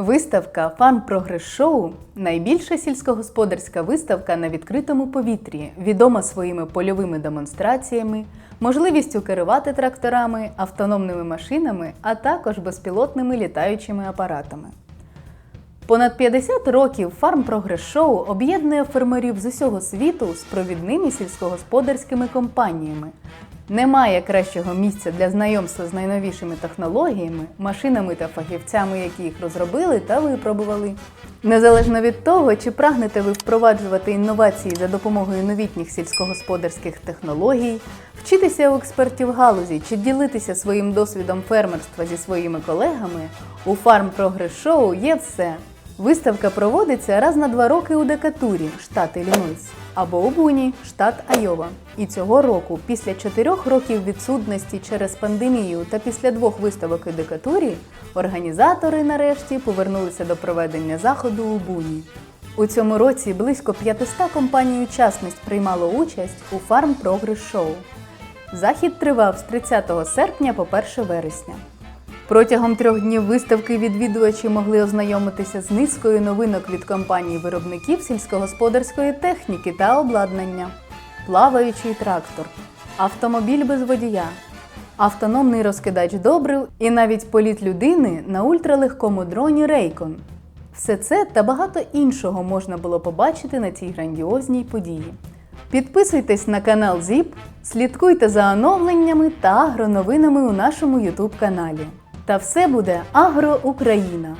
Виставка Show – найбільша сільськогосподарська виставка на відкритому повітрі, відома своїми польовими демонстраціями, можливістю керувати тракторами, автономними машинами, а також безпілотними літаючими апаратами. Понад 50 років Show об'єднує фермерів з усього світу з провідними сільськогосподарськими компаніями. Немає кращого місця для знайомства з найновішими технологіями, машинами та фахівцями, які їх розробили та випробували. Незалежно від того, чи прагнете ви впроваджувати інновації за допомогою новітніх сільськогосподарських технологій, вчитися у експертів галузі чи ділитися своїм досвідом фермерства зі своїми колегами, у Farm Progress Show є все. Виставка проводиться раз на два роки у Декатурі, штат Іллінойс, або у Буні, штат Айова. І цього року, після чотирьох років відсутності через пандемію та після двох виставок у Декатурі, організатори нарешті повернулися до проведення заходу у Буні. У цьому році близько 500 компаній-учасниць приймало участь у Farm Progress Show. Захід тривав з 30 серпня по 1 вересня. Протягом трьох днів виставки відвідувачі могли ознайомитися з низкою новинок від компаній-виробників сільськогосподарської техніки та обладнання, плаваючий трактор, автомобіль без водія, автономний розкидач добрив і навіть політ людини на ультралегкому дроні Рейкон. Все це та багато іншого можна було побачити на цій грандіозній події. Підписуйтесь на канал ЗІП, слідкуйте за оновленнями та агроновинами у нашому YouTube каналі. Та все буде Агро Україна!